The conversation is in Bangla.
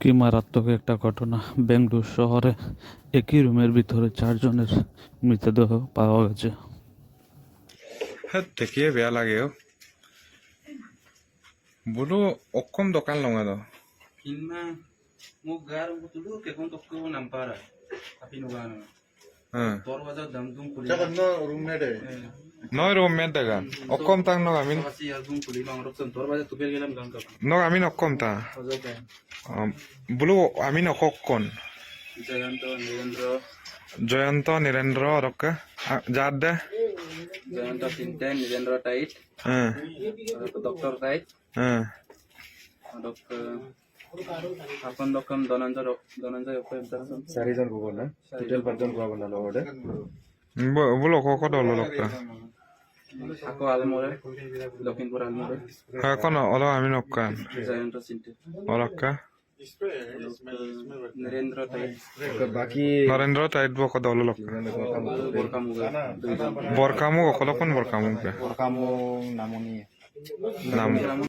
কি মারাত্মক একটা ঘটনা। বেঙ্গলুর শহরে একই রুমের ভিতরে চারজনের মৃতদেহ পাওয়া গেছে। হ্যাঁ দেখিয়ে বেয়া লাগে অ। বোলো অকম দোকান লঙা. Tapi হ্যাঁ kuli. no রুম মেন No meddagan. Okkom tang no amin. No amin okkom ta. Bulu amin okokkon. Jayanto Nirendra. Jayanto Nirendra rokka. Jadda. Jayanto Sinten Nirendra tight. Hmm. Doctor tight. Hmm. Doctor आपण लोक दोनांचा दोनांचा चारिजण गोगोल ना टोटल पाचजण गोगोल ना लोगोडे बोलो को को डोलो लोकटा Ako Almore. Lakhimpur Almore. হ্যাঁ কোন অল আমিন অক্কান Jayanto Sinte. অরক্কা Nirendra Tait. বাকী নরেন্দ্র তাইত বক দল লক্কা Borka Muga. Duijan. বরকামু